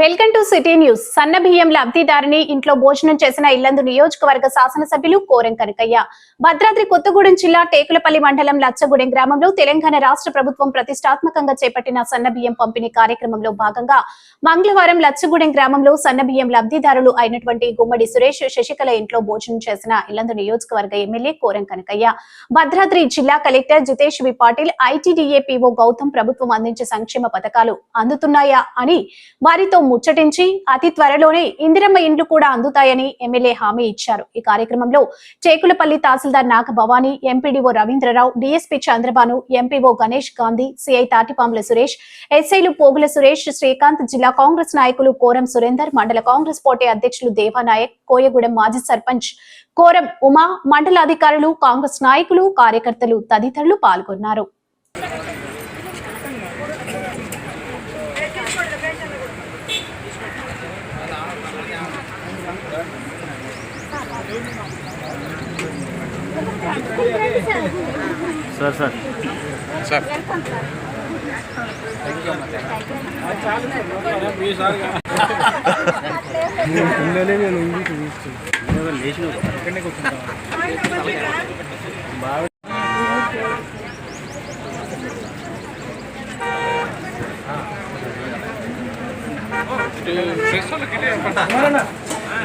Welcome to city news. సన్న బియ్యం లబ్ధిదారిని ఇంట్లో భోజనం చేసిన ఇల్లందు నియోజకవర్గ శాసనసభ్యులు కోరం కనకయ్య. భద్రాద్రి కొత్తగూడెం జిల్లా టేకులపల్లి మండలం లచ్చగూడెం గ్రామంలో తెలంగాణ రాష్ట్ర ప్రభుత్వం ప్రతిష్టాత్మకంగా చేపట్టిన సన్న బియ్యం పంపిణీ కార్యక్రమంలో భాగంగా మంగళవారం లచ్చగూడెం గ్రామంలో సన్న బియ్యం లబ్ధిదారులు అయినటువంటి గుమ్మడి సురేష్ శశికళ ఇంట్లో భోజనం చేసిన ఇల్లందు నియోజకవర్గ ఎమ్మెల్యే కోరం కనకయ్య. భద్రాద్రి జిల్లా collector Jitesh V Patil ITDA PO Gautam ప్రభుత్వం అందించే సంక్షేమ పథకాలు అందుతున్నాయా అని వారి వారితో ముచ్చటించి అతి త్వరలోనే ఇందిరమ్మ ఇండ్లు కూడా అందుతాయని ఎమ్మెల్యే హామీ ఇచ్చారు. ఈ కార్యక్రమంలో Chekulapalli tahsildar Naga Bhavani MPDO Ravindrarao DSP Chandrabhanu MPO Ganesh Gandhi CI Tatipamula Suresh ఎస్ఐలు పోగుల సురేష్ శ్రీకాంత్ జిల్లా కాంగ్రెస్ నాయకులు కోరం సురేందర్ మండల కాంగ్రెస్ పార్టీ అధ్యక్షులు దేవానాయక్ కోయగూడెం మాజీ సర్పంచ్ కోరం ఉమా మండల అధికారులు కాంగ్రెస్ నాయకులు కార్యకర్తలు తదితరులు పాల్గొన్నారు. Sir sir. డిఎస్పీ గారు మీరు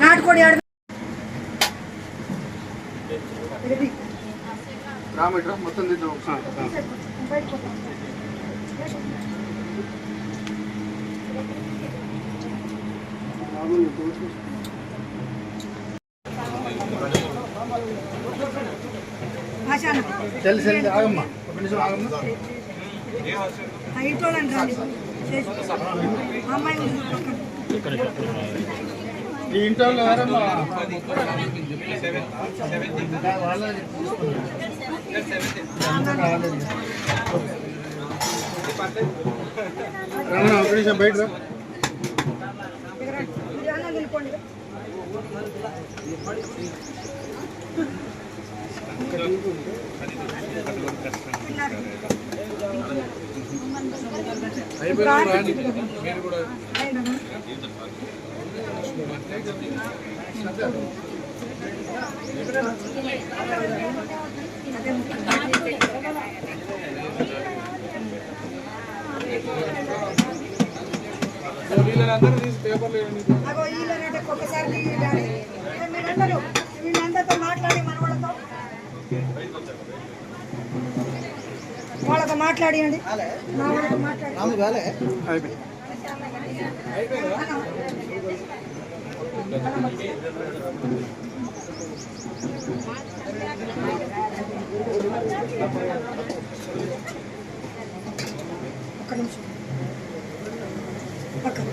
ನಾಟ್ಕೊಡಿ ಎರಡು ರಾಮೀಟ್ರ ಮತ್ತೊಂದಿದ್ದು ಹಾಂ చెల్లి ఆగమ్మా. ఒక నిమిషం ఆగమ్మా. ఈ ఇంట్లో ఎవరమ్మా? రమణ ఒక నిమిషం బయట రా. వీళ్ళందరూ తీసి పేపర్లు ఇవ్వండి. వాళ్ళతో మాట్లాడియండి. ఒక్క నిమిషం. పక్కన